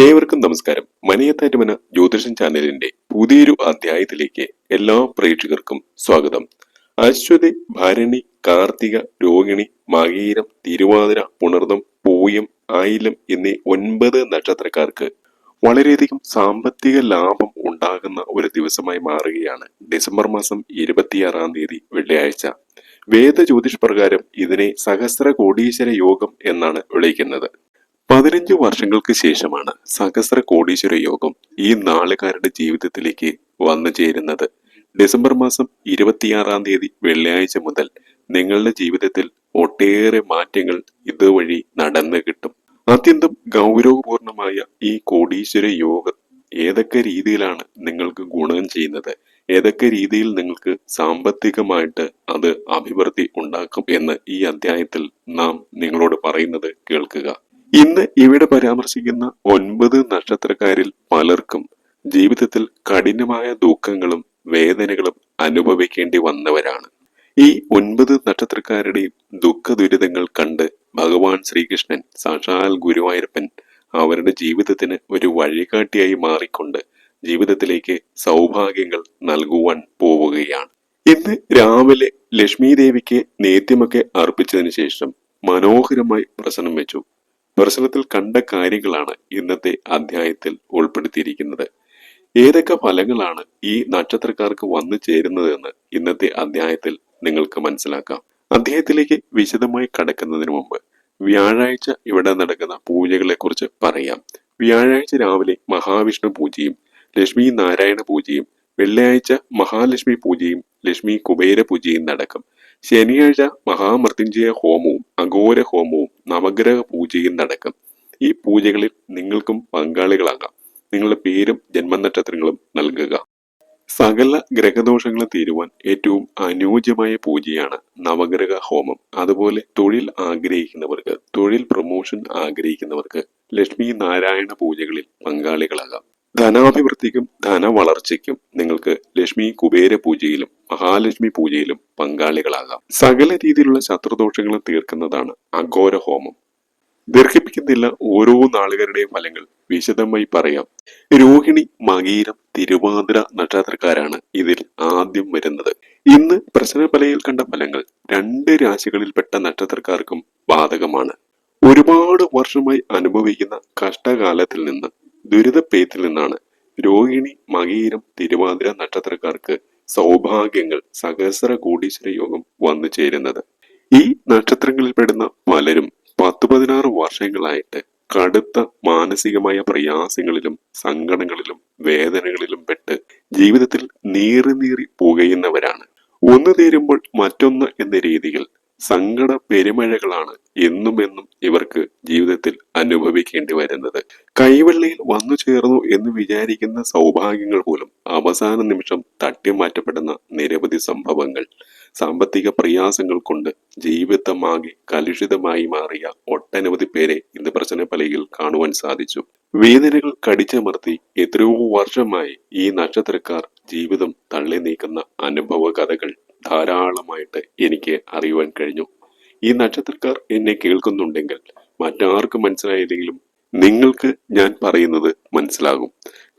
ഏവർക്കും നമസ്കാരം. മനയത്താറ്റുമന ജ്യോതിഷം ചാനലിന്റെ പുതിയൊരു അധ്യായത്തിലേക്ക് എല്ലാ പ്രേക്ഷകർക്കും സ്വാഗതം. അശ്വതി ഭരണി കാർത്തിക രോഹിണി മകീരം തിരുവാതിര പുണർദം പൂയം ആയിലം എന്നീ ഒൻപത് നക്ഷത്രക്കാർക്ക് വളരെയധികം സാമ്പത്തിക ലാഭം ഉണ്ടാകുന്ന ഒരു ദിവസമായി മാറുകയാണ് ഡിസംബർ മാസം ഇരുപത്തിയാറാം തീയതി വെള്ളിയാഴ്ച. വേദ ജ്യോതിഷ് പ്രകാരം ഇതിനെ സഹസ്ര കോടീശ്വര യോഗം എന്നാണ് വിളിക്കുന്നത്. പതിനഞ്ച് വർഷങ്ങൾക്ക് ശേഷമാണ് സഹസ്ര കോടീശ്വര യോഗം ഈ നാളുകാരുടെ ജീവിതത്തിലേക്ക് വന്നു ചേരുന്നത്. ഡിസംബർ മാസം ഇരുപത്തിയാറാം തീയതി വെള്ളിയാഴ്ച മുതൽ നിങ്ങളുടെ ജീവിതത്തിൽ ഒട്ടേറെ മാറ്റങ്ങൾ ഇതുവഴി നടന്നു കിട്ടും. അത്യന്തം ഗൗരവപൂർണമായ ഈ കോടീശ്വര യോഗം ഏതൊക്കെ രീതിയിലാണ് നിങ്ങൾക്ക് ഗുണം ചെയ്യുന്നത്? ഏതൊക്കെ രീതിയിൽ നിങ്ങൾക്ക് സാമ്പത്തികമായിട്ട് അത് അഭിവൃദ്ധി ഉണ്ടാക്കും എന്ന് ഈ അധ്യായത്തിൽ നാം നിങ്ങളോട് പറയുന്നത് കേൾക്കുക. ഇന്ന് ഇവിടെ പരാമർശിക്കുന്ന ഒൻപത് നക്ഷത്രക്കാരിൽ പലർക്കും ജീവിതത്തിൽ കഠിനമായ ദുഃഖങ്ങളും വേദനകളും അനുഭവിക്കേണ്ടി വന്നവരാണ്. ഈ ഒൻപത് നക്ഷത്രക്കാരുടെയും ദുഃഖ ദുരിതങ്ങൾ കണ്ട് ഭഗവാൻ ശ്രീകൃഷ്ണൻ സാക്ഷാൽ ഗുരുവായൂരപ്പൻ അവരുടെ ജീവിതത്തിന് ഒരു വഴികാട്ടിയായി മാറിക്കൊണ്ട് ജീവിതത്തിലേക്ക് സൗഭാഗ്യങ്ങൾ നൽകുവാൻ പോവുകയാണ്. ഇന്ന് രാവിലെ ലക്ഷ്മി ദേവിക്ക് നേത്യമൊക്കെ അർപ്പിച്ചതിന് ശേഷം മനോഹരമായി പ്രസനം വെച്ചു. ദർശനത്തിൽ കണ്ട കാര്യങ്ങളാണ് ഇന്നത്തെ അധ്യായത്തിൽ ഉൾപ്പെടുത്തിയിരിക്കുന്നത്. ഏതൊക്കെ ഫലങ്ങളാണ് ഈ നക്ഷത്രക്കാർക്ക് വന്നു ചേരുന്നതെന്ന് ഇന്നത്തെ അധ്യായത്തിൽ നിങ്ങൾക്ക് മനസ്സിലാക്കാം. അദ്ദേഹത്തിലേക്ക് വിശദമായി കടക്കുന്നതിന് മുമ്പ് വ്യാഴാഴ്ച ഇവിടെ നടക്കുന്ന പൂജകളെ കുറിച്ച് പറയാം. വ്യാഴാഴ്ച രാവിലെ മഹാവിഷ്ണു പൂജയും ലക്ഷ്മി നാരായണ പൂജയും വെള്ളിയാഴ്ച മഹാലക്ഷ്മി പൂജയും ലക്ഷ്മി കുബേര പൂജയും നടക്കും. ശനിയാഴ്ച മഹാമൃത്യുഞ്ജയ ഹോമവും അഘോര ഹോമവും നവഗ്രഹ പൂജയും നടക്കും. ഈ പൂജകളിൽ നിങ്ങൾക്കും പങ്കാളികളാകാം. നിങ്ങളുടെ പേരും ജന്മനക്ഷത്രങ്ങളും നൽകുക. സകല ഗ്രഹദോഷങ്ങൾ തീരുവാൻ ഏറ്റവും അനുയോജ്യമായ പൂജയാണ് നവഗ്രഹ ഹോമം. അതുപോലെ തൊഴിൽ ആഗ്രഹിക്കുന്നവർക്ക് തൊഴിൽ പ്രൊമോഷൻ ആഗ്രഹിക്കുന്നവർക്ക് ലക്ഷ്മി നാരായണ പൂജകളിൽ പങ്കാളികളാകാം. ധനാഭിവൃദ്ധിക്കും ധനവളർച്ചയ്ക്കും നിങ്ങൾക്ക് ലക്ഷ്മി കുബേര പൂജയിലും മഹാലക്ഷ്മി പൂജയിലും പങ്കാളികളാകാം. സകല രീതിയിലുള്ള ശത്രുദോഷങ്ങളും തീർക്കുന്നതാണ് അഘോര ഹോമം. ദീർഘിപ്പിക്കുന്നില്ല ഓരോ നാളുകാരുടെയും ഫലങ്ങൾ. വിശദമായി പറയാം. രോഹിണി മകീരം തിരുവാതിര നക്ഷത്രക്കാരാണ് ഇതിൽ ആദ്യം വരുന്നത്. ഇന്ന് പ്രശ്നപലയിൽ കണ്ട ഫലങ്ങൾ രണ്ട് രാശികളിൽപ്പെട്ട നക്ഷത്രക്കാർക്കും ബാധകമാണ്. ഒരുപാട് വർഷമായി അനുഭവിക്കുന്ന കഷ്ടകാലത്തിൽ നിന്ന് ദുരിതപ്പേത്തിൽ നിന്നാണ്. രോഹിണി മകീരം തിരുവാതിര നക്ഷത്രക്കാർക്ക് സൗഭാഗ്യങ്ങൾ സഹസ്ര കോടീശ്വര യോഗം വന്നു ചേരുന്നത്. ഈ നക്ഷത്രങ്ങളിൽ പെടുന്ന പലരും പത്തു പതിനാറ് വർഷങ്ങളായിട്ട് കടുത്ത മാനസികമായ പ്രയാസങ്ങളിലും സങ്കടങ്ങളിലും വേദനകളിലും പെട്ട് ജീവിതത്തിൽ നീറി നീറി പുകയുന്നവരാണ്. ഒന്ന് തീരുമ്പോൾ മറ്റൊന്ന് എന്ന രീതിയിൽ സങ്കട പെരുമഴകളാണ് എന്നും എന്നും ഇവർക്ക് ജീവിതത്തിൽ അനുഭവിക്കേണ്ടി വരുന്നത്. കൈവെള്ളിയിൽ വന്നു ചേർന്നു എന്ന് വിചാരിക്കുന്ന സൗഭാഗ്യങ്ങൾ പോലും അവസാന നിമിഷം തട്ടിമാറ്റപ്പെടുന്ന നിരവധി സംഭവങ്ങൾ സാമ്പത്തിക പ്രയാസങ്ങൾ കൊണ്ട് ജീവിതമാകെ കലുഷിതമായി മാറിയ ഒട്ടനവധി പേരെ ഇന്ന് പ്രശ്നപ്പലയിൽ കാണുവാൻ സാധിച്ചു. വേദനകൾ കടിച്ചമർത്തി എത്രയോ വർഷമായി ഈ നക്ഷത്രക്കാർ ജീവിതം തള്ളി നീക്കുന്ന അനുഭവ കഥകൾ ധാരാളമായിട്ട് എനിക്ക് അറിയുവാൻ കഴിഞ്ഞു. ഈ നക്ഷത്രക്കാർ എന്നെ കേൾക്കുന്നുണ്ടെങ്കിൽ മറ്റാർക്കും മനസ്സിലായില്ലെങ്കിലും നിങ്ങൾക്ക് ഞാൻ പറയുന്നത് മനസ്സിലാകും.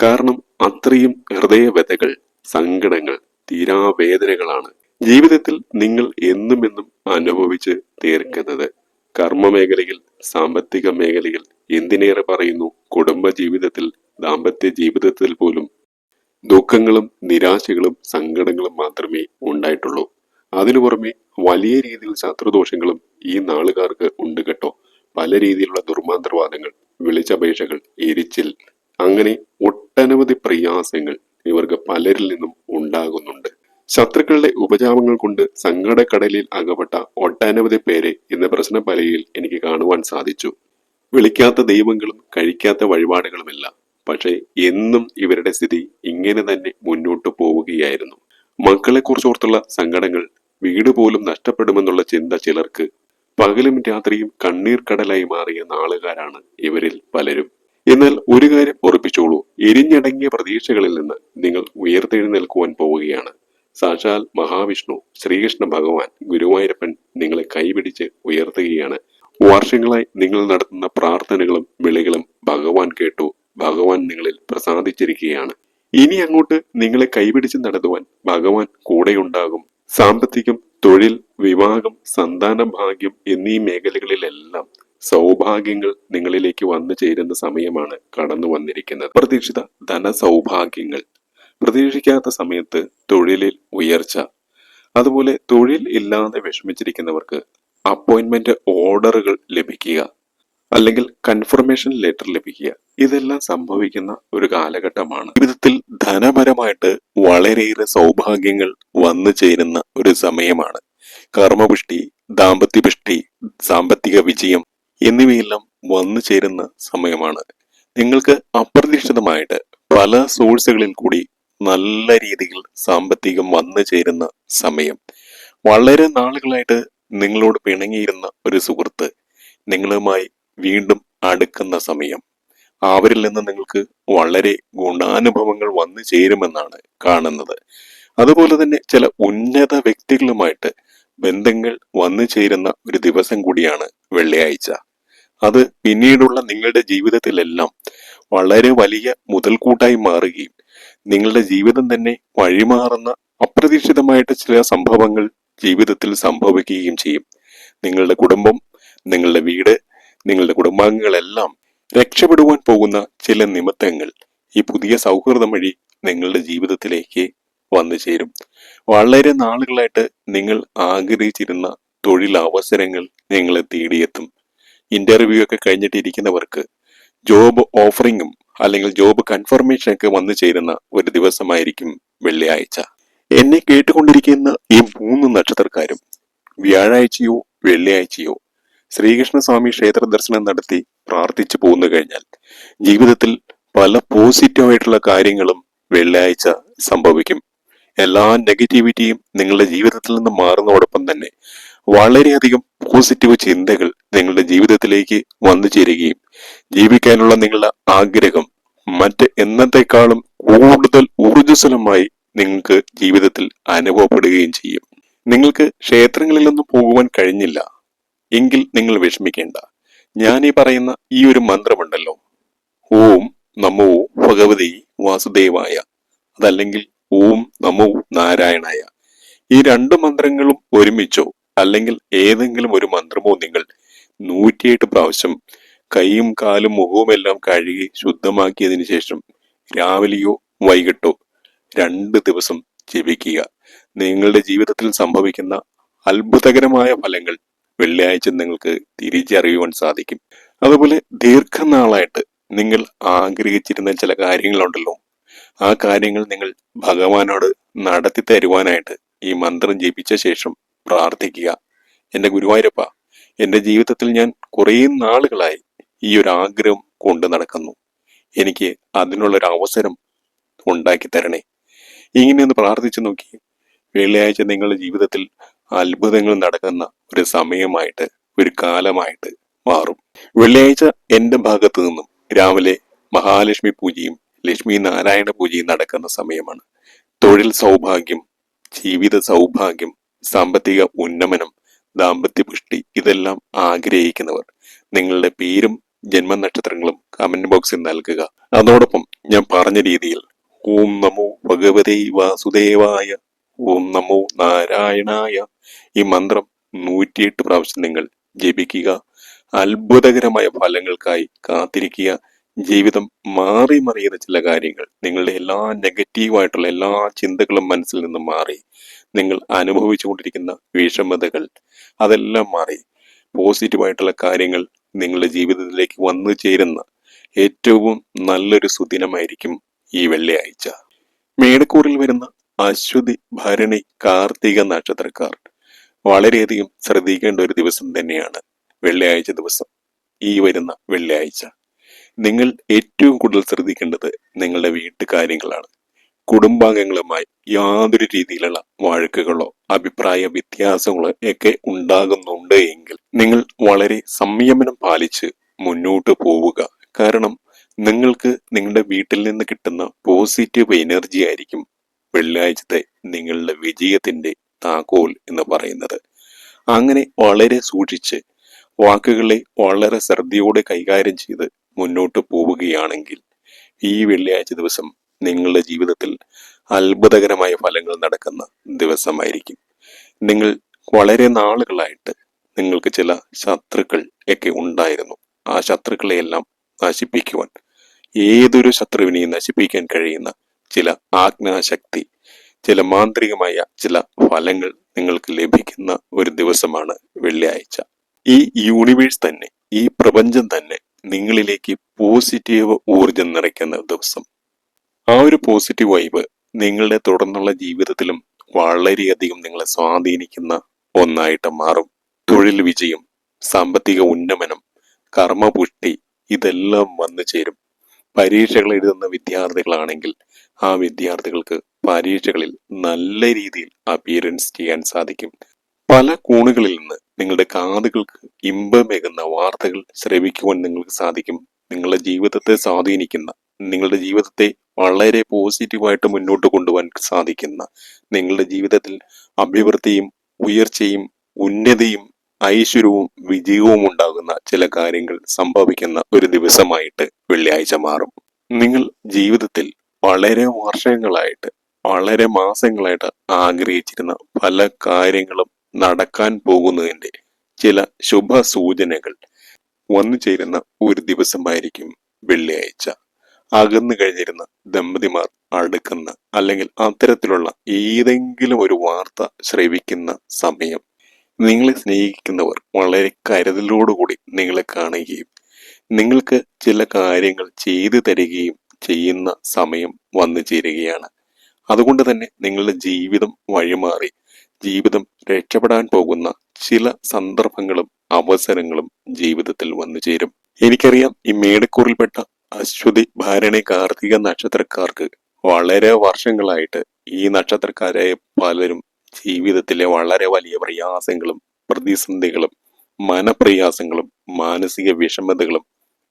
കാരണം അത്രയും ഹൃദയവ്യതകൾ സങ്കടങ്ങൾ തീരാവേദനകളാണ് ജീവിതത്തിൽ നിങ്ങൾ എന്നും എന്നും അനുഭവിച്ച് തീർക്കുന്നത്. കർമ്മ മേഖലയിൽ സാമ്പത്തിക മേഖലയിൽ എന്തിനേറെ പറയുന്നു? കുടുംബ ജീവിതത്തിൽ ദാമ്പത്യ ജീവിതത്തിൽ പോലും ദുഃഖങ്ങളും നിരാശകളും സങ്കടങ്ങളും മാത്രമേ ഉണ്ടായിട്ടുള്ളൂ. അതിനു പുറമെ വലിയ രീതിയിൽ ശത്രുദോഷങ്ങളും ഈ നാളുകാർക്ക് ഉണ്ട് കേട്ടോ. പല രീതിയിലുള്ള ദുർമാന്ത്രവാദങ്ങൾ വിളിച്ചപേക്ഷകൾ എരിച്ചിൽ അങ്ങനെ ഒട്ടനവധി പ്രയാസങ്ങൾ ഇവർക്ക് പലരിൽ നിന്നും ഉണ്ടാകുന്നുണ്ട്. ശത്രുക്കളുടെ ഉപജാപങ്ങൾ കൊണ്ട് സങ്കടക്കടലിൽ അകപ്പെട്ട ഒട്ടനവധി പേരെ ഇന്ന് പ്രശ്നപലയിൽ എനിക്ക് കാണുവാൻ സാധിച്ചു. വിളിക്കാത്ത ദൈവങ്ങളും കഴിക്കാത്ത വഴിപാടുകളുമില്ല പക്ഷേ എന്നും ഇവരുടെ സ്ഥിതി ഇങ്ങനെ തന്നെ മുന്നോട്ട് പോവുകയായിരുന്നു. മക്കളെ കുറിച്ചോർത്തുള്ള സങ്കടങ്ങൾ വീട് പോലും നഷ്ടപ്പെടുമെന്നുള്ള ചിന്ത ചിലർക്ക് പകലും രാത്രിയും കണ്ണീർ കടലായി മാറിയ നാളുകാരാണ് ഇവരിൽ പലരും. എന്നാൽ ഒരു കാര്യം ഉറപ്പിച്ചോളൂ എരിഞ്ഞടങ്ങിയ പ്രതീക്ഷകളിൽ നിന്ന് നിങ്ങൾ ഉയർത്തെഴുന്നേൽക്കുവാൻ പോവുകയാണ്. സാക്ഷാൽ മഹാവിഷ്ണു ശ്രീകൃഷ്ണ ഭഗവാൻ ഗുരുവായൂരപ്പൻ നിങ്ങളെ കൈപിടിച്ച് ഉയർത്തുകയാണ്. വർഷങ്ങളായി നിങ്ങൾ നടത്തുന്ന പ്രാർത്ഥനകളും വിളികളും ഭഗവാൻ കേട്ടു. ഭഗവാൻ നിങ്ങളിൽ പ്രസാദിച്ചിരിക്കുകയാണ്. ഇനി അങ്ങോട്ട് നിങ്ങളെ കൈപിടിച്ച് നടത്തുവാൻ ഭഗവാൻ കൂടെയുണ്ടാകും. സാമ്പത്തികം തൊഴിൽ വിവാഹം സന്താന ഭാഗ്യം എന്നീ മേഖലകളിലെല്ലാം സൗഭാഗ്യങ്ങൾ നിങ്ങളിലേക്ക് വന്നു ചേരുന്ന സമയമാണ് കടന്നു വന്നിരിക്കുന്നത്. പ്രതീക്ഷിത ധനസൗഭാഗ്യങ്ങൾ. പ്രതീക്ഷിക്കാത്ത സമയത്ത് തൊഴിലിൽ ഉയർച്ച. അതുപോലെ തൊഴിൽ ഇല്ലാതെ വിഷമിച്ചിരിക്കുന്നവർക്ക് അപ്പോയിന്റ്മെന്റ് ഓർഡറുകൾ ലഭിക്കുക. അല്ലെങ്കിൽ കൺഫർമേഷൻ ലെറ്റർ ലഭിക്കുക. ഇതെല്ലാം സംഭവിക്കുന്ന ഒരു കാലഘട്ടമാണ്. ജീവിതത്തിൽ ധനപരമായിട്ട് വളരെയേറെ സൗഭാഗ്യങ്ങൾ വന്നു ചേരുന്ന ഒരു സമയമാണ്. കർമ്മപുഷ്ടി ദാമ്പത്യപുഷ്ടി സാമ്പത്തിക വിജയം എന്നിവയെല്ലാം വന്നു ചേരുന്ന സമയമാണ്. നിങ്ങൾക്ക് അപ്രതീക്ഷിതമായിട്ട് പല സോഴ്സുകളിൽ കൂടി നല്ല രീതിയിൽ സാമ്പത്തികം വന്നു ചേരുന്ന സമയം. വളരെ നാളുകളായിട്ട് നിങ്ങളോട് പിണങ്ങിയിരുന്ന ഒരു സുഹൃത്ത് നിങ്ങളുമായി വീണ്ടും അടുക്കുന്ന സമയം. അവരിൽ നിന്ന് നിങ്ങൾക്ക് വളരെ ഗുണാനുഭവങ്ങൾ വന്നു ചേരുമെന്നാണ് കാണുന്നത്. അതുപോലെ തന്നെ ചില ഉന്നത വ്യക്തികളുമായിട്ട് ബന്ധങ്ങൾ വന്നു ചേരുന്ന ഒരു ദിവസം കൂടിയാണ് വെള്ളിയാഴ്ച. അത് പിന്നീടുള്ള നിങ്ങളുടെ ജീവിതത്തിലെല്ലാം വളരെ വലിയ മുതൽക്കൂട്ടായി മാറുകയും നിങ്ങളുടെ ജീവിതം തന്നെ വഴിമാറുന്ന അപ്രതീക്ഷിതമായിട്ട് ചില സംഭവങ്ങൾ ജീവിതത്തിൽ സംഭവിക്കുകയും ചെയ്യും. നിങ്ങളുടെ കുടുംബം നിങ്ങളുടെ വീട് നിങ്ങളുടെ കുടുംബാംഗങ്ങളെല്ലാം രക്ഷപ്പെടുവാൻ പോകുന്ന ചില നിമിത്തങ്ങൾ ഈ പുതിയ സൗഹൃദം വഴി നിങ്ങളുടെ ജീവിതത്തിലേക്ക് വന്നു ചേരും. വളരെ നാളുകളായിട്ട് നിങ്ങൾ ആഗ്രഹിച്ചിരുന്ന തൊഴിലവസരങ്ങൾ നിങ്ങളെ തേടിയെത്തും. ഇന്റർവ്യൂ ഒക്കെ കഴിഞ്ഞിട്ടിരിക്കുന്നവർക്ക് ജോബ് ഓഫറിങ്ങും അല്ലെങ്കിൽ ജോബ് കൺഫർമേഷൻ ഒക്കെ വന്നു ചേരുന്ന ഒരു ദിവസമായിരിക്കും വെള്ളിയാഴ്ച. എന്നെ കേട്ടുകൊണ്ടിരിക്കുന്ന ഈ മൂന്ന് നക്ഷത്രക്കാരും വ്യാഴാഴ്ചയോ വെള്ളിയാഴ്ചയോ ശ്രീകൃഷ്ണസ്വാമി ക്ഷേത്ര ദർശനം നടത്തി പ്രാർത്ഥിച്ചു പോന്നു കഴിഞ്ഞാൽ ജീവിതത്തിൽ പല പോസിറ്റീവായിട്ടുള്ള കാര്യങ്ങളും വെള്ളിയാഴ്ച സംഭവിക്കും. എല്ലാ നെഗറ്റിവിറ്റിയും നിങ്ങളുടെ ജീവിതത്തിൽ നിന്ന് മാറുന്നതോടൊപ്പം തന്നെ വളരെയധികം പോസിറ്റീവ് ചിന്തകൾ നിങ്ങളുടെ ജീവിതത്തിലേക്ക് വന്നു ചേരുകയും ജീവിക്കാനുള്ള നിങ്ങളുടെ ആഗ്രഹം മറ്റ് എന്നത്തെക്കാളും കൂടുതൽ ഊർജസ്വലമായി നിങ്ങൾക്ക് ജീവിതത്തിൽ അനുഭവപ്പെടുകയും ചെയ്യും. നിങ്ങൾക്ക് ക്ഷേത്രങ്ങളിലൊന്നും പോകുവാൻ കഴിഞ്ഞില്ല. എങ്കിൽ നിങ്ങൾ വിഷമിക്കേണ്ട. ഈ പറയുന്ന ഈ ഒരു മന്ത്രമുണ്ടല്ലോ. ഓം നമോ ഭഗവതി വാസുദേവായ. അതല്ലെങ്കിൽ ഓം നമോ നാരായണായ. ഈ രണ്ട് മന്ത്രങ്ങളും ഒരുമിച്ചോ അല്ലെങ്കിൽ ഏതെങ്കിലും ഒരു മന്ത്രമോ നിങ്ങൾ നൂറ്റിയെട്ട് പ്രാവശ്യം കൈയും കാലും മുഖവും എല്ലാം കഴുകി ശുദ്ധമാക്കിയതിനു ശേഷം രാവിലെയോ വൈകിട്ടോ രണ്ട് ദിവസം ജപിക്കുക. നിങ്ങളുടെ ജീവിതത്തിൽ സംഭവിക്കുന്ന അത്ഭുതകരമായ ഫലങ്ങൾ വെള്ളിയാഴ്ച നിങ്ങൾക്ക് തിരിച്ചറിയുവാൻ സാധിക്കും. അതുപോലെ ദീർഘനാളായിട്ട് നിങ്ങൾ ആഗ്രഹിച്ചിരുന്ന ചില കാര്യങ്ങളുണ്ടല്ലോ. ആ കാര്യങ്ങൾ നിങ്ങൾ ഭഗവാനോട് നടത്തി തരുവാനായിട്ട് ഈ മന്ത്രം ജപിച്ച ശേഷം പ്രാർത്ഥിക്കുക. എന്റെ ഗുരുവായൂരപ്പ എന്റെ ജീവിതത്തിൽ ഞാൻ കുറേ നാളുകളായി ഈ ഒരു ആഗ്രഹം കൊണ്ടു നടക്കുന്നു. എനിക്ക് അതിനുള്ളൊരു അവസരം ഉണ്ടാക്കി തരണേ. ഇങ്ങനെയൊന്ന് പ്രാർത്ഥിച്ചു നോക്കി. വെള്ളിയാഴ്ച നിങ്ങളുടെ ജീവിതത്തിൽ അത്ഭുതങ്ങൾ നടക്കുന്ന ഒരു സമയമായിട്ട് ഒരു കാലമായിട്ട് മാറും. വെള്ളിയാഴ്ച എന്റെ ഭാഗത്തു നിന്നും രാവിലെ മഹാലക്ഷ്മി പൂജയും ലക്ഷ്മി നാരായണ പൂജയും നടക്കുന്ന സമയമാണ്. തൊഴിൽ സൗഭാഗ്യം ജീവിത സൗഭാഗ്യം സാമ്പത്തിക ഉന്നമനം ദാമ്പത്യ പുഷ്ടി ഇതെല്ലാം ആഗ്രഹിക്കുന്നവർ നിങ്ങളുടെ പേരും ജന്മനക്ഷത്രങ്ങളും കമന്റ് ബോക്സിൽ നൽകുക. അതോടൊപ്പം ഞാൻ പറഞ്ഞ രീതിയിൽ ഓം നമോ ഭഗവതേ വാസുദേവായ ഓം നമോ നാരായണായ. ഈ മന്ത്രം നൂറ്റിയെട്ട് പ്രാവശ്യം നിങ്ങൾ ജപിക്കുക. അത്ഭുതകരമായ ഫലങ്ങൾക്കായി കാത്തിരിക്കുക. ജീവിതം മാറി മറിയുന്ന ചില കാര്യങ്ങൾ നിങ്ങളുടെ എല്ലാ നെഗറ്റീവായിട്ടുള്ള എല്ലാ ചിന്തകളും മനസ്സിൽ നിന്ന് മാറി. നിങ്ങൾ അനുഭവിച്ചുകൊണ്ടിരിക്കുന്ന വിഷമതകൾ അതെല്ലാം മാറി. പോസിറ്റീവായിട്ടുള്ള കാര്യങ്ങൾ നിങ്ങളുടെ ജീവിതത്തിലേക്ക് വന്നു ചേരുന്ന ഏറ്റവും നല്ലൊരു സുദിനമായിരിക്കും ഈ വെള്ളിയാഴ്ച. മേടക്കൂറിൽ വരുന്ന അശ്വതി ഭരണി കാർത്തിക നക്ഷത്രക്കാർ. വളരെയധികം ശ്രദ്ധിക്കേണ്ട ഒരു ദിവസം തന്നെയാണ് വെള്ളിയാഴ്ച ദിവസം. ഈ വരുന്ന വെള്ളിയാഴ്ച. നിങ്ങൾ ഏറ്റവും കൂടുതൽ ശ്രദ്ധിക്കേണ്ടത് നിങ്ങളുടെ വീട്ടുകാര്യങ്ങളാണ്. കുടുംബാംഗങ്ങളുമായി യാതൊരു രീതിയിലുള്ള വഴക്കുകളോ അഭിപ്രായ വ്യത്യാസങ്ങളോ ഒക്കെ ഉണ്ടാകുന്നുണ്ട് എങ്കിൽ നിങ്ങൾ വളരെ സംയമനം പാലിച്ച് മുന്നോട്ട് പോവുക. കാരണം നിങ്ങൾക്ക് നിങ്ങളുടെ വീട്ടിൽ നിന്ന് കിട്ടുന്ന പോസിറ്റീവ് എനർജി ആയിരിക്കും വെള്ളിയാഴ്ചത്തെ നിങ്ങളുടെ വിജയത്തിന്റെ താക്കോൽ എന്ന് പറയുന്നത്. അങ്ങനെ വളരെ സൂക്ഷിച്ച് വാക്കുകളെ വളരെ ശ്രദ്ധയോടെ കൈകാര്യം ചെയ്ത് മുന്നോട്ട് പോവുകയാണെങ്കിൽ ഈ വെള്ളിയാഴ്ച ദിവസം നിങ്ങളുടെ ജീവിതത്തിൽ അത്ഭുതകരമായ ഫലങ്ങൾ നടക്കുന്ന ദിവസമായിരിക്കും. നിങ്ങൾ വളരെ നാളുകളായിട്ട് നിങ്ങൾക്ക് ചില ശത്രുക്കൾ ഒക്കെ ഉണ്ടായിരുന്നു. ആ ശത്രുക്കളെയെല്ലാം നശിപ്പിക്കുവാൻ ഏതൊരു ശത്രുവിനെയും നശിപ്പിക്കാൻ കഴിയുന്ന ചില ആജ്ഞാശക്തി ചില മാന്ത്രികമായ ചില ഫലങ്ങൾ നിങ്ങൾക്ക് ലഭിക്കുന്ന ഒരു ദിവസമാണ് വെള്ളിയാഴ്ച. ഈ യൂണിവേഴ്സ് തന്നെ ഈ പ്രപഞ്ചം തന്നെ നിങ്ങളിലേക്ക് പോസിറ്റീവ് ഊർജം നിറയ്ക്കുന്ന ദിവസം. ആ ഒരു പോസിറ്റീവ് വൈബ് നിങ്ങളുടെ തുടർന്നുള്ള ജീവിതത്തിലും വളരെയധികം നിങ്ങളെ സ്വാധീനിക്കുന്ന ഒന്നായിട്ട് മാറും. തൊഴിൽ വിജയം സാമ്പത്തിക ഉന്നമനം കർമ്മപുഷ്ടി ഇതെല്ലാം വന്നു ചേരും. പരീക്ഷകൾ എഴുതുന്ന വിദ്യാർത്ഥികളാണെങ്കിൽ ആ വിദ്യാർത്ഥികൾക്ക് പരീക്ഷകളിൽ നല്ല രീതിയിൽ അപ്പിയറൻസ് ചെയ്യാൻ സാധിക്കും. പല കോണുകളിൽ നിന്ന് നിങ്ങളുടെ കാതുകൾക്ക് ഇമ്പമേകുന്ന വാർത്തകൾ ശ്രവിക്കുവാൻ നിങ്ങൾക്ക് സാധിക്കും. നിങ്ങളുടെ ജീവിതത്തെ സ്വാധീനിക്കുന്ന നിങ്ങളുടെ ജീവിതത്തെ വളരെ പോസിറ്റീവായിട്ട് മുന്നോട്ട് കൊണ്ടുപോകാൻ സാധിക്കുന്ന നിങ്ങളുടെ ജീവിതത്തിൽ അഭിവൃദ്ധിയും ഉയർച്ചയും ഉന്നതിയും ഐശ്വര്യവും വിജയവും ഉണ്ടാകുന്ന ചില കാര്യങ്ങൾ സംഭവിക്കുന്ന ഒരു ദിവസമായിട്ട് വെള്ളിയാഴ്ച മാറും. നിങ്ങൾ ജീവിതത്തിൽ വളരെ വർഷങ്ങളായിട്ട് വളരെ മാസങ്ങളായിട്ട് ആഗ്രഹിച്ചിരുന്ന പല കാര്യങ്ങളും നടക്കാൻ പോകുന്നതിന്റെ ചില ശുഭ സൂചനകൾ വന്നു ചേരുന്ന ഒരു ദിവസമായിരിക്കും വെള്ളിയാഴ്ച. അകന്നു കഴിഞ്ഞിരുന്ന ദമ്പതിമാർ അടുക്കുന്ന അല്ലെങ്കിൽ അത്തരത്തിലുള്ള ഏതെങ്കിലും ഒരു വാർത്ത ശ്രവിക്കുന്ന സമയം നിങ്ങളെ സ്നേഹിക്കുന്നവർ വളരെ കരുതലോടുകൂടി നിങ്ങളെ കാണുകയും നിങ്ങൾക്ക് ചില കാര്യങ്ങൾ ചെയ്തു തരികയും ചെയ്യുന്ന സമയം വന്നു ചേരുകയാണ്. അതുകൊണ്ട് തന്നെ നിങ്ങളുടെ ജീവിതം വഴിമാറി ജീവിതം രക്ഷപ്പെടാൻ പോകുന്ന ചില സന്ദർഭങ്ങളും അവസരങ്ങളും ജീവിതത്തിൽ വന്നു ചേരും. എനിക്കറിയാം ഈ മേടക്കൂറിൽപ്പെട്ട അശ്വതി ഭാരണി കാർത്തിക നക്ഷത്രക്കാർക്ക് വളരെ വർഷങ്ങളായിട്ട് ഈ നക്ഷത്രക്കാരായ പലരും ജീവിതത്തിലെ വളരെ വലിയ പ്രയാസങ്ങളും പ്രതിസന്ധികളും മനപ്രയാസങ്ങളും മാനസിക വിഷമതകളും.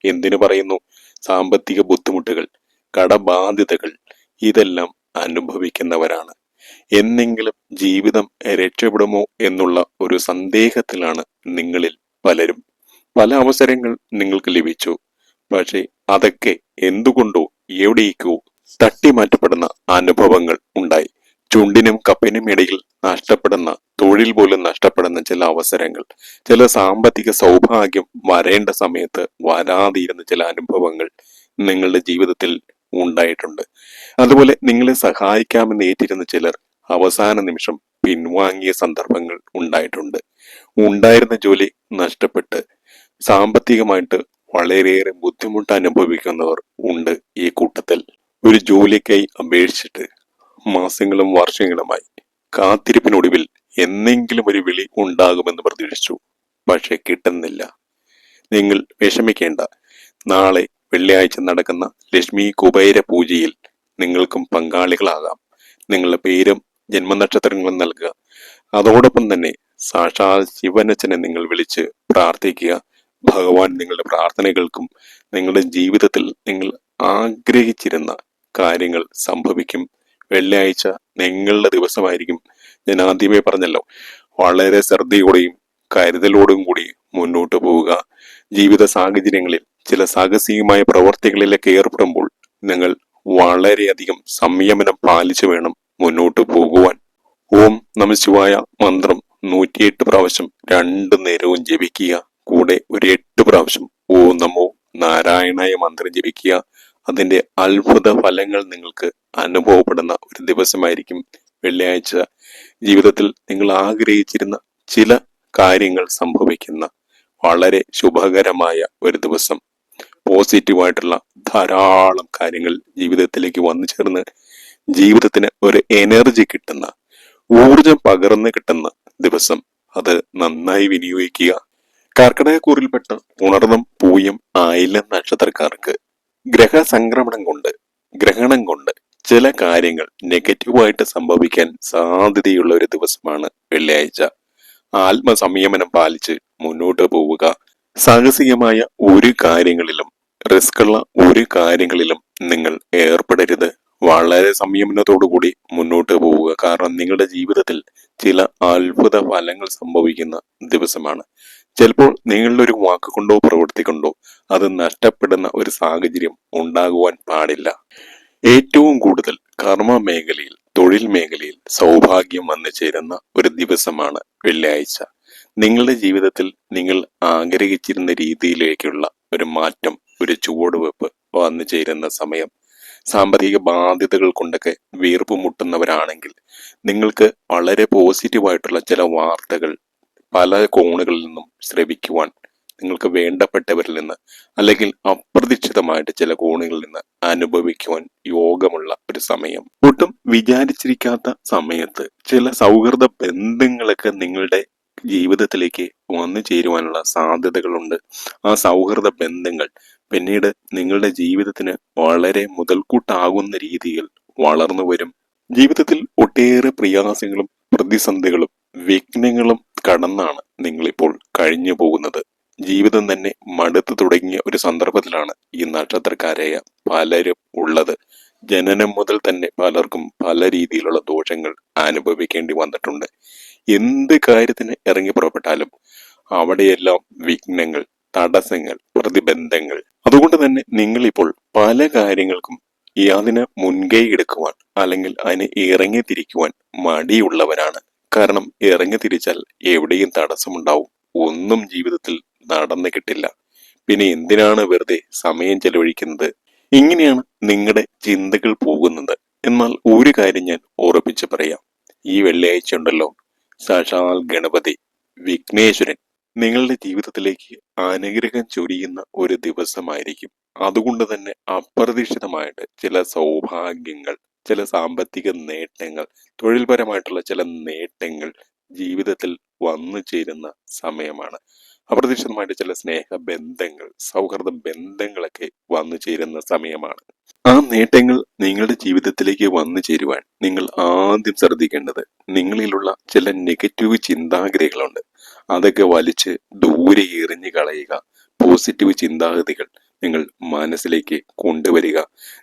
എന്തിനു പറയുന്നു? സാമ്പത്തിക ബുദ്ധിമുട്ടുകൾ കടബാധ്യതകൾ ഇതെല്ലാം അനുഭവിക്കുന്നവരാണ്. എന്നെങ്കിലും ജീവിതം രക്ഷപ്പെടുമോ എന്നുള്ള ഒരു സന്ദേഹത്തിലാണ് നിങ്ങളിൽ പലരും. പല അവസരങ്ങൾ നിങ്ങൾക്ക് ലഭിച്ചു. പക്ഷേ അതൊക്കെ എന്തുകൊണ്ടോ എവിടേക്കോ തട്ടിമാറ്റപ്പെടുന്ന അനുഭവങ്ങൾ ഉണ്ടായി. ചുണ്ടിനും കപ്പിനും ഇടയിൽ നഷ്ടപ്പെടുന്ന തൊഴിൽ പോലും നഷ്ടപ്പെടുന്ന ചില അവസരങ്ങൾ. ചില സാമ്പത്തിക സൗഭാഗ്യം വരേണ്ട സമയത്ത് വരാതിരുന്ന ചില അനുഭവങ്ങൾ നിങ്ങളുടെ ജീവിതത്തിൽ ഉണ്ടായിട്ടുണ്ട്. അതുപോലെ നിങ്ങളെ സഹായിക്കാമെന്ന് ഏറ്റിരുന്ന ചിലർ അവസാന നിമിഷം പിൻവാങ്ങിയ സന്ദർഭങ്ങൾ ഉണ്ടായിട്ടുണ്ട്. ഉണ്ടായിരുന്ന ജോലി നഷ്ടപ്പെട്ട് സാമ്പത്തികമായിട്ട് വളരെയേറെ ബുദ്ധിമുട്ട് അനുഭവിക്കുന്നവർ ഉണ്ട് ഈ കൂട്ടത്തിൽ. ഒരു ജോലിക്കായി അപേക്ഷിച്ചിട്ട് മാസങ്ങളും വർഷങ്ങളുമായി. കാത്തിരിപ്പിനൊടുവിൽ എന്നെങ്കിലും ഒരു വിളി ഉണ്ടാകുമെന്ന് പ്രതീക്ഷിച്ചു. പക്ഷെ കിട്ടുന്നില്ല. നിങ്ങൾ വിഷമിക്കേണ്ട. നാളെ വെള്ളിയാഴ്ച നടക്കുന്ന ലക്ഷ്മി കുബേര പൂജയിൽ നിങ്ങൾക്കും പങ്കാളികളാകാം. നിങ്ങളുടെ പേരും ജന്മനക്ഷത്രങ്ങളും നൽകുക. അതോടൊപ്പം തന്നെ സാക്ഷാൽ ശിവനച്ചനെ നിങ്ങൾ വിളിച്ച് പ്രാർത്ഥിക്കുക. ഭഗവാൻ നിങ്ങളുടെ പ്രാർത്ഥനകൾക്കും നിങ്ങളുടെ ജീവിതത്തിൽ നിങ്ങൾ ആഗ്രഹിച്ചിരുന്ന കാര്യങ്ങൾ സംഭവിക്കും. വെള്ളിയാഴ്ച നിങ്ങളുടെ ദിവസമായിരിക്കും. ഞാൻ ആദ്യമേ പറഞ്ഞല്ലോ വളരെ ശ്രദ്ധയോടെയും കരുതലോടും കൂടി മുന്നോട്ട് പോവുക. ജീവിത സാഹചര്യങ്ങളിൽ ചില സാഹസികമായ പ്രവർത്തികളിലൊക്കെ ഏർപ്പെടുമ്പോൾ നിങ്ങൾ വളരെയധികം സംയമനം പാലിച്ചു വേണം മുന്നോട്ട് പോകുവാൻ. ഓം നമശിവായ മന്ത്രം നൂറ്റിയെട്ട് പ്രാവശ്യം രണ്ട് നേരവും ജപിക്കുക. കൂടെ ഒരു എട്ട് പ്രാവശ്യം ഓം നമോ നാരായണായ മന്ത്രം ജപിക്കുക. അതിന്റെ അത്ഭുത ഫലങ്ങൾ നിങ്ങൾക്ക് അനുഭവപ്പെടുന്ന ഒരു ദിവസമായിരിക്കും വെള്ളിയാഴ്ച. ജീവിതത്തിൽ നിങ്ങൾ ആഗ്രഹിച്ചിരുന്ന ചില കാര്യങ്ങൾ സംഭവിക്കുന്ന വളരെ ശുഭകരമായ ഒരു ദിവസം. പോസിറ്റീവായിട്ടുള്ള ധാരാളം കാര്യങ്ങൾ ജീവിതത്തിലേക്ക് വന്നു ചേർന്ന് ജീവിതത്തിന് ഒരു എനർജി കിട്ടുന്ന ഊർജം പകർന്നു കിട്ടുന്ന ദിവസം അത് നന്നായി വിനിയോഗിക്കുക. കർക്കിടകക്കൂറിൽപ്പെട്ട ഉണർന്നും പൂയം ആയില്ല നക്ഷത്രക്കാർക്ക് ഗ്രഹസംക്രമണം കൊണ്ട് ഗ്രഹണം കൊണ്ട് ചില കാര്യങ്ങൾ നെഗറ്റീവായിട്ട് സംഭവിക്കാൻ സാധ്യതയുള്ള ഒരു ദിവസമാണ് വെള്ളിയാഴ്ച. ആത്മസംയമനം പാലിച്ച് മുന്നോട്ട് പോവുക. സാഹസികമായ ഒരു കാര്യങ്ങളിലും റിസ്ക്കുള്ള ഒരു കാര്യങ്ങളിലും നിങ്ങൾ ഏർപ്പെടരുത്. വളരെ സംയമനത്തോടുകൂടി മുന്നോട്ട് പോവുക. കാരണം നിങ്ങളുടെ ജീവിതത്തിൽ ചില അത്ഭുത ഫലങ്ങൾ സംഭവിക്കുന്ന ദിവസമാണ്. ചിലപ്പോൾ നിങ്ങളുടെ ഒരു വാക്കുകൊണ്ടോ പ്രവൃത്തി കൊണ്ടോ അത് നഷ്ടപ്പെടുന്ന ഒരു സാഹചര്യം ഉണ്ടാകുവാൻ പാടില്ല. ഏറ്റവും കൂടുതൽ കർമ്മ മേഖലയിൽ തൊഴിൽ മേഖലയിൽ സൗഭാഗ്യം വന്നു ചേരുന്ന ഒരു ദിവസമാണ് വെള്ളിയാഴ്ച. നിങ്ങളുടെ ജീവിതത്തിൽ നിങ്ങൾ ആഗ്രഹിച്ചിരുന്ന രീതിയിലേക്കുള്ള ഒരു മാറ്റം ഒരു ചുവടുവെപ്പ് വന്നു ചേരുന്ന സമയം. സാമ്പത്തിക ബാധ്യതകൾ കൊണ്ടൊക്കെ വീർപ്പ് മുട്ടുന്നവരാണെങ്കിൽ നിങ്ങൾക്ക് വളരെ പോസിറ്റീവായിട്ടുള്ള ചില വാർത്തകൾ പല കോണുകളിൽ നിന്നും ശ്രവിക്കുവാൻ നിങ്ങൾക്ക് വേണ്ടപ്പെട്ടവരിൽ നിന്ന് അല്ലെങ്കിൽ അപ്രതീക്ഷിതമായിട്ട് ചില കോണുകളിൽ നിന്ന് അനുഭവിക്കുവാൻ യോഗമുള്ള ഒരു സമയം. ഒട്ടും വിചാരിച്ചിരിക്കാത്ത സമയത്ത് ചില സൗഹൃദ ബന്ധങ്ങളൊക്കെ നിങ്ങളുടെ ജീവിതത്തിലേക്ക് വന്നു ചേരുവാനുള്ള സാധ്യതകളുണ്ട്. ആ സൗഹൃദ ബന്ധങ്ങൾ പിന്നീട് നിങ്ങളുടെ ജീവിതത്തിന് വളരെ മുതൽക്കൂട്ടാകുന്ന രീതിയിൽ വളർന്നു വരും ജീവിതത്തിൽ ഒട്ടേറെ പ്രയാസങ്ങളും പ്രതിസന്ധികളും വിഘ്നങ്ങളും കടന്നാണ് നിങ്ങളിപ്പോൾ കഴിഞ്ഞു പോകുന്നത്. ജീവിതം തന്നെ മടുത്തു തുടങ്ങിയ ഒരു സന്ദർഭത്തിലാണ് ഈ നക്ഷത്രക്കാരായ പലരും ഉള്ളത്. ജനനം മുതൽ തന്നെ പലർക്കും പല രീതിയിലുള്ള ദോഷങ്ങൾ അനുഭവിക്കേണ്ടി വന്നിട്ടുണ്ട്. എന്ത് കാര്യത്തിന് ഇറങ്ങി പുറപ്പെട്ടാലും അവിടെയെല്ലാം വിഘ്നങ്ങൾ തടസ്സങ്ങൾ പ്രതിബന്ധങ്ങൾ. അതുകൊണ്ട് തന്നെ നിങ്ങളിപ്പോൾ പല കാര്യങ്ങൾക്കും അതിന് മുൻകൈ എടുക്കുവാൻ അല്ലെങ്കിൽ അതിന് ഇറങ്ങി തിരിക്കുവാൻ മടിയുള്ളവരാണ്. കാരണം ഇറങ്ങി തിരിച്ചാൽ എവിടെയും തടസ്സമുണ്ടാവും. ഒന്നും ജീവിതത്തിൽ നടന്നു കിട്ടില്ല. പിന്നെ എന്തിനാണ് വെറുതെ സമയം ചെലവഴിക്കുന്നത്? ഇങ്ങനെയാണ് നിങ്ങളുടെ ചിന്തകൾ പോകുന്നത്. എന്നാൽ ഒരു കാര്യം ഞാൻ ഉറപ്പിച്ച് പറയാം. ഈ വെള്ളിയാഴ്ച ഉണ്ടല്ലോ. സാക്ഷാൽ ഗണപതി വിഘ്നേശ്വരൻ നിങ്ങളുടെ ജീവിതത്തിലേക്ക് അനുഗ്രഹം ചൊരിയുന്ന ഒരു ദിവസമായിരിക്കും. അതുകൊണ്ട് തന്നെ അപ്രതീക്ഷിതമായിട്ട് ചില സൗഭാഗ്യങ്ങൾ ചില സാമ്പത്തിക നേട്ടങ്ങൾ തൊഴിൽപരമായിട്ടുള്ള ചില നേട്ടങ്ങൾ ജീവിതത്തിൽ വന്നു ചേരുന്ന സമയമാണ്. അപ്രതീക്ഷിതമായിട്ട് ചില സ്നേഹ ബന്ധങ്ങൾ സൗഹൃദ ബന്ധങ്ങളൊക്കെ വന്നു ചേരുന്ന സമയമാണ്. ആ നേട്ടങ്ങൾ നിങ്ങളുടെ ജീവിതത്തിലേക്ക് വന്നു ചേരുവാൻ നിങ്ങൾ ആദ്യം ശ്രദ്ധിക്കേണ്ടത് നിങ്ങളിലുള്ള ചില നെഗറ്റീവ് ചിന്താഗതികളുണ്ട്. അതൊക്കെ വലിച്ച് ദൂരെ എറിഞ്ഞു കളയുക. പോസിറ്റീവ് ചിന്താഗതികൾ നിങ്ങൾ മനസ്സിലേക്ക് കൊണ്ടുവരിക.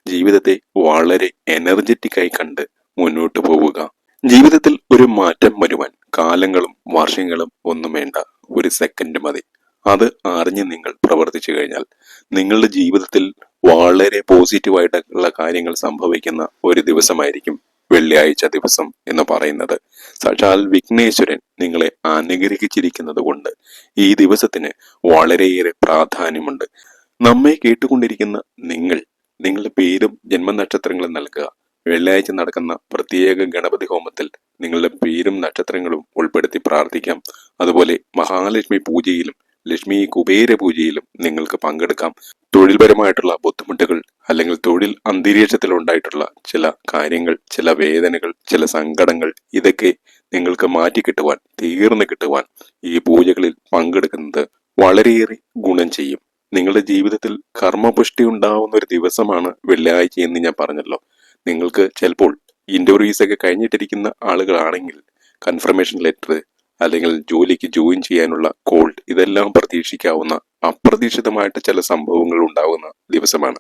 ജീവിതത്തെ വളരെ എനർജറ്റിക് ആയി കണ്ട് മുന്നോട്ട് പോവുക. ജീവിതത്തിൽ ഒരു മാറ്റം വരുവാൻ കാലങ്ങളും വർഷങ്ങളും ഒന്നും വേണ്ട. ഒരു സെക്കൻഡ് മതി. അത് അറിഞ്ഞ് നിങ്ങൾ പ്രവർത്തിച്ചു കഴിഞ്ഞാൽ നിങ്ങളുടെ ജീവിതത്തിൽ വളരെ പോസിറ്റീവായിട്ടുള്ള കാര്യങ്ങൾ സംഭവിക്കുന്ന ഒരു ദിവസമായിരിക്കും വെള്ളിയാഴ്ച ദിവസം എന്ന് പറയുന്നത്. സാക്ഷാൽ വിഘ്നേശ്വരൻ നിങ്ങളെ അനുഗ്രഹിച്ചിരിക്കുന്നത് കൊണ്ട് ഈ ദിവസത്തിന് വളരെയേറെ പ്രാധാന്യമുണ്ട്. നമ്മെ കേട്ടുകൊണ്ടിരിക്കുന്ന നിങ്ങൾ നിങ്ങളുടെ പേരും ജന്മനക്ഷത്രങ്ങളും നൽകുക. വെള്ളിയാഴ്ച നടക്കുന്ന പ്രത്യേക ഗണപതി ഹോമത്തിൽ നിങ്ങളുടെ പേരും നക്ഷത്രങ്ങളും ഉൾപ്പെടുത്തി പ്രാർത്ഥിക്കാം. അതുപോലെ മഹാലക്ഷ്മി പൂജയിലും ലക്ഷ്മി കുബേര പൂജയിലും നിങ്ങൾക്ക് പങ്കെടുക്കാം. തൊഴിൽപരമായിട്ടുള്ള ബുദ്ധിമുട്ടുകൾ അല്ലെങ്കിൽ തൊഴിൽ അന്തരീക്ഷത്തിൽ ഉണ്ടായിട്ടുള്ള ചില കാര്യങ്ങൾ ചില വേദനകൾ ചില സങ്കടങ്ങൾ ഇതൊക്കെ നിങ്ങൾക്ക് മാറ്റി കിട്ടുവാൻ തീർന്നു കിട്ടുവാൻ ഈ പൂജകളിൽ പങ്കെടുക്കുന്നത് വളരെയേറെ ഗുണം ചെയ്യും. നിങ്ങളുടെ ജീവിതത്തിൽ കർമ്മപുഷ്ടി ഉണ്ടാവുന്ന ഒരു ദിവസമാണ് വെള്ളിയാഴ്ച എന്ന് ഞാൻ പറഞ്ഞല്ലോ. നിങ്ങൾക്ക് ചിലപ്പോൾ ഇന്റർവ്യൂസ് ഒക്കെ കഴിഞ്ഞിട്ടിരിക്കുന്ന ആളുകളാണെങ്കിൽ കൺഫർമേഷൻ ലെറ്റർ അല്ലെങ്കിൽ ജോലിക്ക് ജോയിൻ ചെയ്യാനുള്ള കോൾ ഇതെല്ലാം പ്രതീക്ഷിക്കാവുന്ന അപ്രതീക്ഷിതമായിട്ട് ചില സംഭവങ്ങൾ ഉണ്ടാകുന്ന ദിവസമാണ്.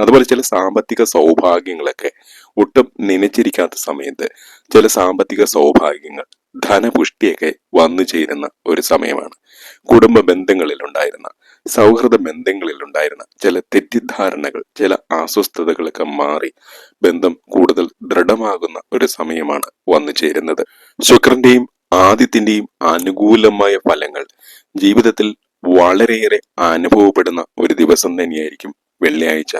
അതുപോലെ ചില സാമ്പത്തിക സൗഭാഗ്യങ്ങളൊക്കെ ഒട്ടും നനച്ചിരിക്കാത്ത സമയത്ത് ചില സാമ്പത്തിക സൗഭാഗ്യങ്ങൾ ധനപുഷ്ടിയൊക്കെ വന്നു ചേരുന്ന ഒരു സമയമാണ്. കുടുംബ ബന്ധങ്ങളിൽ ഉണ്ടായിരുന്ന സൗഹൃദ ബന്ധങ്ങളിൽ ഉണ്ടായിരുന്ന ചില തെറ്റിദ്ധാരണകൾ ചില അസ്വസ്ഥതകളൊക്കെ മാറി ബന്ധം കൂടുതൽ ദൃഢമാകുന്ന ഒരു സമയമാണ് വന്നു ചേരുന്നത്. ശുക്രന്റെയും ആദ്യത്തിന്റെയും അനുകൂലമായ ഫലങ്ങൾ ജീവിതത്തിൽ വളരെയേറെ അനുഭവപ്പെടുന്ന ഒരു ദിവസം തന്നെയായിരിക്കും വെള്ളിയാഴ്ച.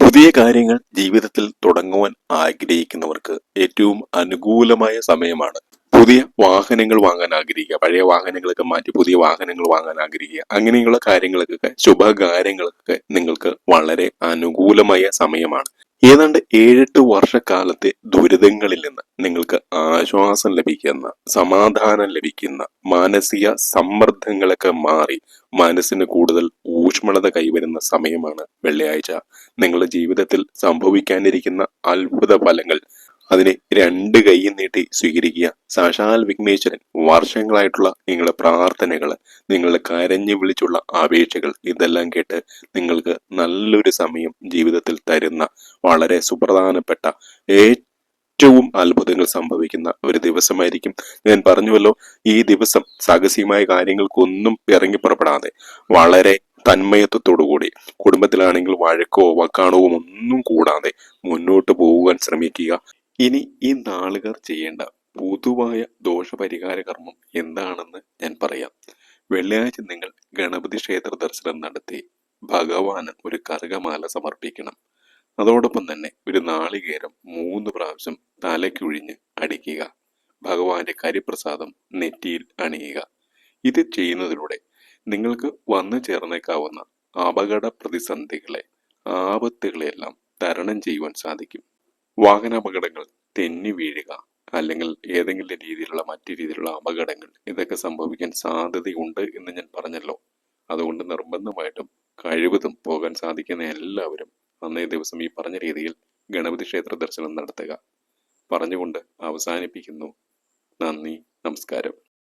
പുതിയ കാര്യങ്ങൾ ജീവിതത്തിൽ തുടങ്ങുവാൻ ആഗ്രഹിക്കുന്നവർക്ക് ഏറ്റവും അനുകൂലമായ സമയമാണ് പുതിയ വാഹനങ്ങൾ വാങ്ങാൻ ആഗ്രഹിക്കുക പഴയ വാഹനങ്ങളൊക്കെ മാറ്റി പുതിയ വാഹനങ്ങൾ വാങ്ങാൻ ആഗ്രഹിക്കുക അങ്ങനെയുള്ള കാര്യങ്ങൾക്കൊക്കെ ശുഭകാര്യങ്ങൾക്കൊക്കെ നിങ്ങൾക്ക് വളരെ അനുകൂലമായ സമയമാണ്. ഏതാണ്ട് ഏഴെട്ട് വർഷക്കാലത്തെ ദുരിതങ്ങളിൽ നിന്ന് നിങ്ങൾക്ക് ആശ്വാസം ലഭിക്കുന്ന സമാധാനം ലഭിക്കുന്ന മാനസിക സമ്മർദ്ദങ്ങളൊക്കെ മാറി മനസ്സിന് കൂടുതൽ ഊഷ്മളത കൈവരുന്ന സമയമാണ് വെള്ളിയാഴ്ച. നിങ്ങളുടെ ജീവിതത്തിൽ സംഭവിക്കാനിരിക്കുന്ന അത്ഭുത ഫലങ്ങൾ അതിനെ രണ്ട് കൈയും നീട്ടി സ്വീകരിക്കുക. സാക്ഷാൽ വിഘ്നേശ്വരൻ വർഷങ്ങളായിട്ടുള്ള നിങ്ങളുടെ പ്രാർത്ഥനകൾ നിങ്ങളുടെ കരഞ്ഞു വിളിച്ചുള്ള അപേക്ഷകൾ ഇതെല്ലാം കേട്ട് നിങ്ങൾക്ക് നല്ലൊരു സമയം ജീവിതത്തിൽ തരുന്ന വളരെ സുപ്രധാനപ്പെട്ട ഏറ്റവും അത്ഭുതങ്ങൾ സംഭവിക്കുന്ന ഒരു ദിവസമായിരിക്കും. ഞാൻ പറഞ്ഞുവല്ലോ ഈ ദിവസം സാഹസികമായ കാര്യങ്ങൾക്കൊന്നും ഇറങ്ങി പുറപ്പെടാതെ വളരെ തന്മയത്വത്തോടുകൂടി കുടുംബത്തിലാണെങ്കിൽ വഴക്കോ വക്കാണവും ഒന്നും കൂടാതെ മുന്നോട്ട് പോകുവാൻ ശ്രമിക്കുക. ഇനി ഈ നാളുകാർ ചെയ്യേണ്ട പൊതുവായ ദോഷപരിഹാര കർമ്മം എന്താണെന്ന് ഞാൻ പറയാം. വെള്ളിയാഴ്ച നിങ്ങൾ ഗണപതി ക്ഷേത്ര ദർശനം നടത്തി ഭഗവാന് ഒരു കറുകമാല സമർപ്പിക്കണം. അതോടൊപ്പം തന്നെ ഒരു നാളികേരം മൂന്ന് പ്രാവശ്യം തലയ്ക്കുഴിഞ്ഞ് അടിക്കുക. ഭഗവാന്റെ കരിപ്രസാദം നെറ്റിയിൽ അണിയുക. ഇത് ചെയ്യുന്നതിലൂടെ നിങ്ങൾക്ക് വന്നു ചേർന്നേക്കാവുന്ന അപകട പ്രതിസന്ധികളെ ആപത്തുകളെല്ലാം തരണം ചെയ്യുവാൻ സാധിക്കും. വാഹനാപകടങ്ങൾ തെന്നി വീഴുക അല്ലെങ്കിൽ ഏതെങ്കിലും രീതിയിലുള്ള മറ്റു രീതിയിലുള്ള അപകടങ്ങൾ ഇതൊക്കെ സംഭവിക്കാൻ സാധ്യതയുണ്ട് എന്ന് ഞാൻ പറഞ്ഞല്ലോ. അതുകൊണ്ട് നിർബന്ധമായിട്ടും കഴിവതും പോകാൻ സാധിക്കുന്ന എല്ലാവരും അന്നേ ദിവസം ഈ പറഞ്ഞ രീതിയിൽ ഗണപതി ക്ഷേത്ര ദർശനം നടത്തുക. പറഞ്ഞുകൊണ്ട് അവസാനിപ്പിക്കുന്നു. നന്ദി നമസ്കാരം.